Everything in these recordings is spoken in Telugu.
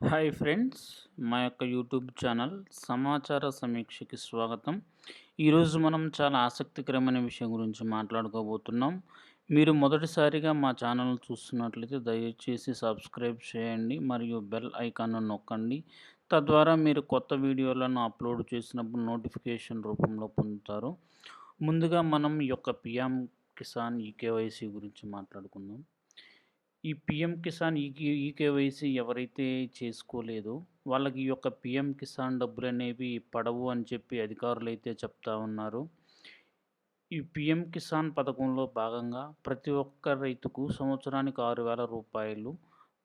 హాయ్ ఫ్రెండ్స్ మా యొక్క యూట్యూబ్ ఛానల్ సమాచార సమీక్షకి స్వాగతం. ఈరోజు మనం చాలా ఆసక్తికరమైన విషయం గురించి మాట్లాడుకోబోతున్నాం. మీరు మొదటిసారిగా మా ఛానల్ చూస్తున్నట్లయితే దయచేసి సబ్స్క్రైబ్ చేయండి మరియు బెల్ ఐకాన్ను నొక్కండి. తద్వారా మీరు కొత్త వీడియోలను అప్లోడ్ చేసినప్పుడు నోటిఫికేషన్ రూపంలో పొందుతారు. ముందుగా మనం ఈ యొక్క పిఎం కిసాన్ ఈకేవైసీ గురించి మాట్లాడుకుందాం. ఈ పిఎం కిసాన్ ఈ ఈకేవైసీ ఎవరైతే చేసుకోలేదో వాళ్ళకి ఈ యొక్క పిఎం కిసాన్ డబ్బులు అనేవి పడవు అని చెప్పి అధికారులు అయితే చెప్తా ఉన్నారు. ఈ పిఎం కిసాన్ పథకంలో భాగంగా ప్రతి ఒక్క రైతుకు సంవత్సరానికి ఆరు వేల రూపాయలు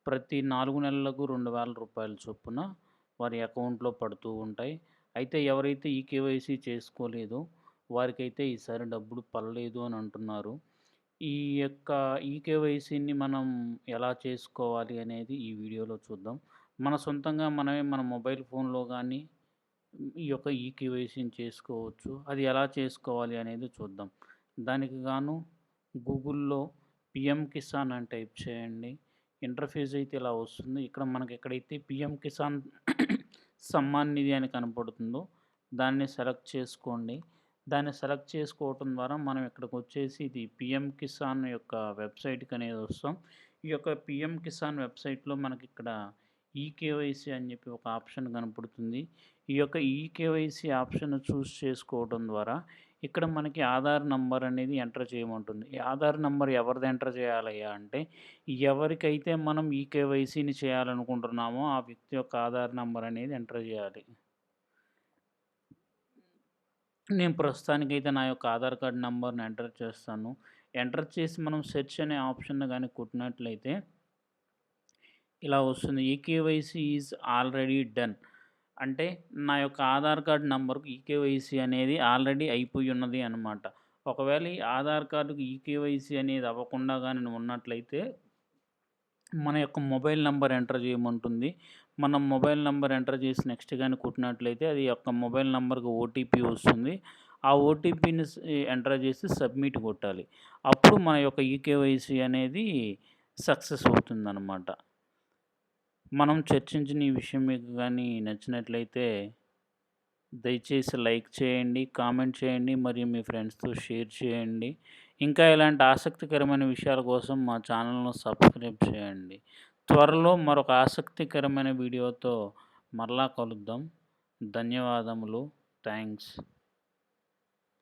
ప్రతి నాలుగు నెలలకు రెండు వేల రూపాయల చొప్పున వారి అకౌంట్లో పడుతూ ఉంటాయి. అయితే ఎవరైతే ఈ కేవైసీ చేసుకోలేదో వారికైతే ఈసారి డబ్బులు పడలేదు అని అంటున్నారు. ఈ యొక్క ఈకేవైసీని మనం ఎలా చేసుకోవాలి అనేది ఈ వీడియోలో చూద్దాం. మన సొంతంగా మనమే మన మొబైల్ ఫోన్లో కానీ ఈ యొక్క ఈకేవైసీని చేసుకోవచ్చు. అది ఎలా చేసుకోవాలి అనేది చూద్దాం. దానికి గాను గూగుల్లో పిఎం కిసాన్ అని టైప్ చేయండి. ఇంటర్ఫేస్ అయితే ఇలా వస్తుంది. ఇక్కడ మనకి ఎక్కడైతే పిఎం కిసాన్ సమ్మాన్ నిధి అని కనపడుతుందో దాన్ని సెలెక్ట్ చేసుకోండి. దాన్ని సెలెక్ట్ చేసుకోవటం ద్వారా మనం ఇక్కడికి వచ్చేసి ఇది పిఎం కిసాన్ యొక్క వెబ్సైట్కి అనేది వస్తాం. ఈ యొక్క పిఎం కిసాన్ వెబ్సైట్లో మనకి ఇక్కడ ఈకేవైసీ అని చెప్పి ఒక ఆప్షన్ కనపడుతుంది. ఈ యొక్క ఈకేవైసీ ఆప్షన్ చూస్ చేసుకోవడం ద్వారా ఇక్కడ మనకి ఆధార్ నంబర్ అనేది ఎంటర్ చేయమంటుంది. ఈ ఆధార్ నంబర్ ఎవరిది ఎంటర్ చేయాలయ్యా అంటే ఎవరికైతే మనం ఈకేవైసీని చేయాలనుకుంటున్నామో ఆ వ్యక్తి యొక్క ఆధార్ నంబర్ అనేది ఎంటర్ చేయాలి. నేను ప్రస్తుతానికైతే నా యొక్క ఆధార్ కార్డ్ నెంబర్ని ఎంటర్ చేస్తాను. ఎంటర్ చేసి మనం సెర్చ్ అనే ఆప్షన్ కానీ కొట్టినట్లయితే ఇలా వస్తుంది. EKYC is already done. అంటే నా యొక్క ఆధార్ కార్డ్ నెంబర్కు ఈకేవైసీ అనేది ఆల్రెడీ అయిపోయి ఉన్నది అనమాట ఒకవేళ ఈ ఆధార్ కార్డుకు ఈకేవైసీ అనేది అవ్వకుండా కానీ ఉన్నట్లయితే మన యొక్క మొబైల్ నెంబర్ ఎంటర్ చేయమంటుంది. మనం మొబైల్ నెంబర్ ఎంటర్ చేసి నెక్స్ట్ కానీ కొట్టినట్లయితే అది యొక్క మొబైల్ నెంబర్కి ఓటీపీ వస్తుంది. ఆ ఓటీపీని ఎంటర్ చేసి సబ్మిట్ కొట్టాలి. అప్పుడు మన యొక్క ఈకేవైసీ అనేది సక్సెస్ అవుతుందన్నమాట. మనం చర్చించిన ఈ విషయం మీకు కానీ నచ్చినట్లయితే దయచేసి లైక్ చేయండి కామెంట్ చేయండి మరియు మీ ఫ్రెండ్స్తో షేర్ చేయండి. ఇంకా ఇలాంటి ఆసక్తికరమైన విషయాల కోసం మా ఛానల్ను సబ్స్క్రైబ్ చేయండి. త్వరలో మరొక ఆసక్తికరమైన వీడియోతో మరలా కలుద్దాం. ధన్యవాదములు. థ్యాంక్స్.